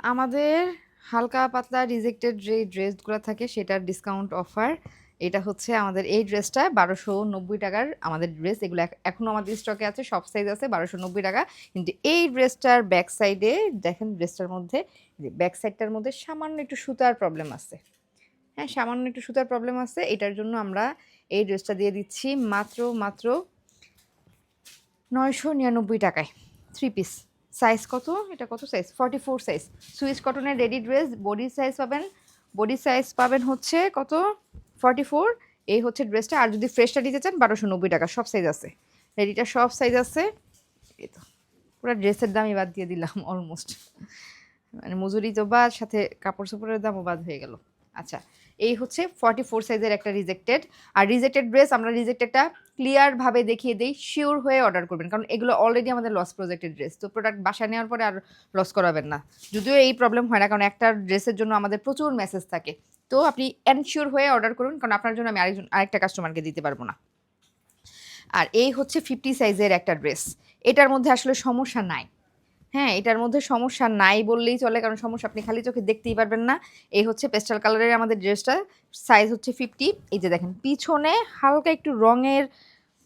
আমাদের হালকা পাতলা রিজেক্টেড যে ড্রেসগুলো থাকে সেটার ডিসকাউন্ট অফার এটা হচ্ছে আমাদের এই ড্রেসটা বারোশো নব্বই টাকার আমাদের ড্রেস এগুলো এখনও আমাদের স্টকে আছে, সব সাইজ আছে বারোশো নব্বই টাকা। কিন্তু এই ড্রেসটার ব্যাক সাইডে দেখেন ড্রেসটার মধ্যে ব্যাক সাইডটার মধ্যে সামান্য একটু সুতার প্রবলেম আছে। হ্যাঁ সামান্য একটু সুতার প্রবলেম আছে, এটার জন্য আমরা এই ড্রেসটা দিয়ে দিচ্ছি মাত্র মাত্র নয়শো নিরানব্বই টাকায় থ্রি পিস সাইজ কত? এটা কত size forty four size switch কটনের রেডি ড্রেস বডি সাইজ পাবেন। বডি সাইজ পাবেন হচ্ছে কত? ফর্টি ফোর এই হচ্ছে ড্রেসটা আর যদি ফ্রেশটা নিতে চান, বারোশো নব্বই টাকা। সব সাইজ আছে। রেডিটা সব সাইজ আছে। এই তো। পুরো ড্রেসের দামই বাদ দিয়ে দিলাম অলমোস্ট মানে মজুরি তো বাদ, সাথে কাপড় চোপড়ের দামও বাদ হয়ে গেল। আচ্ছা এই হচ্ছে ফর্টি ফোর সাইজের একটা রিজেক্টেড আর রিজেক্টেড ড্রেস আমরা রিজেক্টেডটা ক্লিয়ারভাবে দেখিয়ে দিই শিওর হয়ে অর্ডার করবেন। কারণ এগুলো অলরেডি আমাদের লস প্রজেক্টেড ড্রেস তো প্রোডাক্ট বাসায় নেওয়ার পরে আর লস করাবেন না। যদিও এই প্রবলেম হয় না, কারণ একটা ড্রেসের জন্য আমাদের প্রচুর মেসেজ থাকে। তো আপনি এনশিওর হয়ে অর্ডার করুন, কারণ আপনার জন্য আমি আরেকজন, আরেকটা কাস্টমারকে দিতে পারব না। আর এই হচ্ছে ফিফটি সাইজের একটা ড্রেস এটার মধ্যে আসলে সমস্যা নাই। হ্যাঁ এটার মধ্যে সমস্যা নাই বললেই চলে, কারণ সমস্যা আপনি খালি চোখে দেখতেই পারবেন না। এই হচ্ছে পেস্টাল কালারের আমাদের ড্রেসটা সাইজ হচ্ছে ফিফটি এই যে দেখেন, পিছনে হালকা একটু রঙের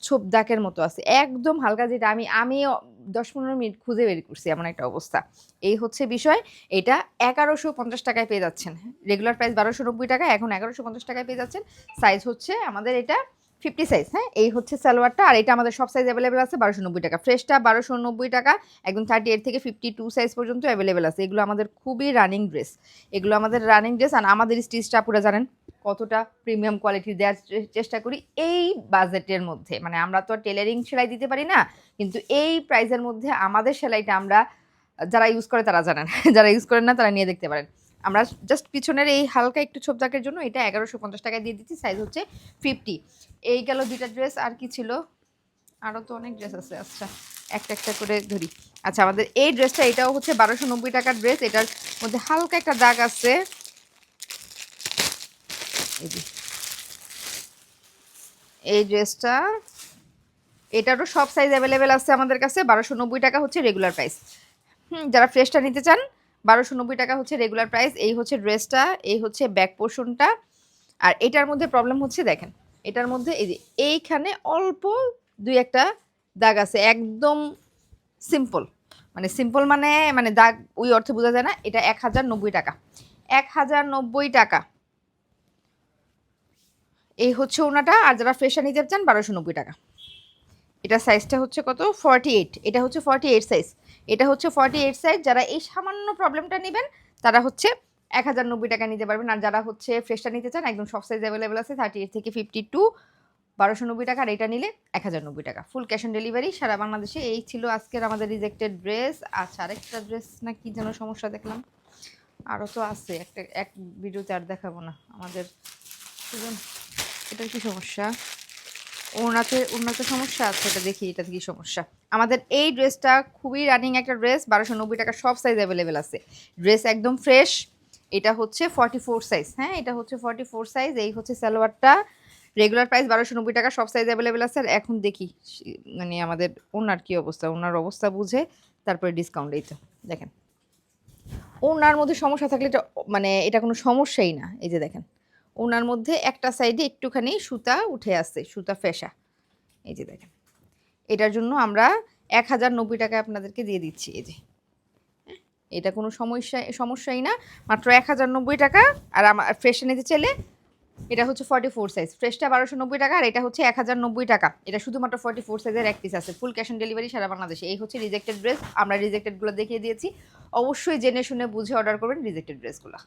ছোপ দাগের মতো আছে, একদম হালকা যেটা আমি আমি দশ পনেরো মিনিট খুঁজে বের করছি এমন একটা অবস্থা। এই হচ্ছে বিষয়, এটা এগারোশো পঞ্চাশ টাকায় পেয়ে যাচ্ছেন। রেগুলার প্রাইস বারোশো নব্বই টাকা, এখন এগারোশো পঞ্চাশ টাকায় পেয়ে যাচ্ছেন। সাইজ হচ্ছে আমাদের এটা ফিফটি সাইজ হ্যাঁ? এই হচ্ছে সালোয়ারটা, আর এটা আমাদের সব সাইজ অ্যাভেলেবেল আছে, বারোশো নব্বই টাকা। ফ্রেশটা বারোশো নব্বই টাকা, একদম থার্টি এইট থেকে ফিফটি টু সাইজ পর্যন্ত অ্যাভেলেবেল আছে। এগুলো আমাদের খুবই রানিং ড্রেস এগুলো আমাদের রানিং ড্রেস আর আমাদের স্টিচটা পুরো জানেন কতটা প্রিমিয়াম কোয়ালিটি দেওয়ার চেষ্টা করি এই বাজেটের মধ্যে। মানে আমরা তো টেলারিং সেলাই দিতে পারি না, কিন্তু এই প্রাইসের মধ্যে আমাদের সেলাইটা আমরা, যারা ইউজ করে তারা জানেন, যারা ইউজ করেন না তারা নিয়ে দেখতে পারেন। আমরা জাস্ট পিছনের এই হালকা একটু ছোপ দাগের জন্য এটা এগারোশো পঞ্চাশ টাকায় দিয়ে দিচ্ছি সাইজ হচ্ছে ফিফটি এই গেল দুইটা ড্রেস আর কি ছিল? আরও তো অনেক ড্রেস আছে আচ্ছা একটা একটা করে ধরি। আচ্ছা আমাদের এই ড্রেসটা এটাও হচ্ছে বারোশো নব্বই টাকার ড্রেস এটার মধ্যে হালকা একটা দাগ আছে। এই ড্রেসটা এটারও সব সাইজ অ্যাভেলেবেল আছে আমাদের কাছে, বারোশো নব্বই টাকা হচ্ছে রেগুলার প্রাইস হুম, যারা ফ্রেশটা নিতে চান বারোশো নব্বই টাকা হচ্ছে রেগুলার প্রাইস এই হচ্ছে ড্রেসটা এই হচ্ছে ব্যাক পোর্শনটা আর এটার মধ্যে প্রবলেম হচ্ছে দেখেন, এটার মধ্যে এই যে, এইখানে অল্প দুই একটা দাগ আছে, একদম সিম্পল মানে সিম্পল মানে মানে দাগ ওই অর্থে বোঝা যায় না, এটা এক হাজার নব্বই টাকা। এক হাজার নব্বই টাকা। এই হচ্ছে ওনাটা, আর যারা ফ্রেশার নিতে চান, বারোশো নব্বই টাকা। এটা সাইজটা হচ্ছে কত? ফর্টি এইট এটা হচ্ছে ফর্টি এইট সাইজ এটা হচ্ছে ফর্টি এইট সাইজ যারা এই সামান্য প্রবলেমটা নেবেন, তারা হচ্ছে এক হাজার নব্বই টাকা নিতে পারবেন। আর যারা হচ্ছে ফ্রেশটা নিতে চান, একদম সব সাইজ অ্যাভেলেবেল আছে। থার্টি এইট থেকে ফিফটি টু বারোশো নব্বই টাকা। আর এটা নিলে এক হাজার নব্বই টাকা। ফুল ক্যাশ অন ডেলিভারি সারা বাংলাদেশে। এই ছিল আজকের আমাদের রিজেক্টেড ড্রেস আচ্ছা আরেকটা ড্রেস না কি যেন সমস্যা দেখলাম। আরও তো আছে। একটা, এক ভিডিওতে আর দেখাবো না। আমাদের এটার কি সমস্যা? ওনাতে ওনাতে সমস্যা আছে? এটা দেখি এটাতে কি সমস্যা। আমাদের এই ড্রেসটা খুবই রানিং একটা ড্রেস, বারোশো নব্বই টাকা সব সাইজ অ্যাভেলেবেল আছে। ড্রেস একদম ফ্রেশ এটা হচ্ছে ফর্টি ফোর সাইজ হ্যাঁ? এটা হচ্ছে ফর্টি ফোর সাইজ এই হচ্ছে সালোয়ারটা। রেগুলার প্রাইস বারোশো নব্বই টাকা, সব সাইজ অ্যাভেলেবেল আছে। আর এখন দেখি মানে আমাদের ওনার কি অবস্থা, ওনার অবস্থা বুঝে তারপরে ডিসকাউন্ট এই তো দেখেন। ওনার মধ্যে সমস্যা থাকলে এটা মানে এটা কোনো সমস্যাই না, এই যে দেখেন। ওনার মধ্যে একটা সাইডে একটুখানি সুতা উঠে আসছে সুতা ফেসা। এই যে দেখেন এটার জন্য আমরা এক হাজার নব্বই টাকা আপনাদেরকে দিয়ে দিচ্ছি এই যে। হ্যাঁ, এটা কোনো সমস্যা সমস্যাই না মাত্র এক হাজার নব্বই টাকা আর আমার ফ্রেশে নিতে চাইলে এটা হচ্ছে ফর্টি ফোর সাইজ ফ্রেশটা বারোশো নব্বই টাকা আর এটা হচ্ছে এক হাজার নব্বই টাকা। এটা শুধুমাত্র ফর্টি ফোর সাইজের এক পিস আছে ফুল ক্যাশ অন ডেলিভারি সারা বাংলাদেশে। এই হচ্ছে রিজেক্টেড ড্রেস আমরা রিজেক্টেডগুলো দেখিয়ে দিয়েছি। অবশ্যই জেনে শুনে বুঝে অর্ডার করবেন রিজেক্টেড ড্রেসগুলো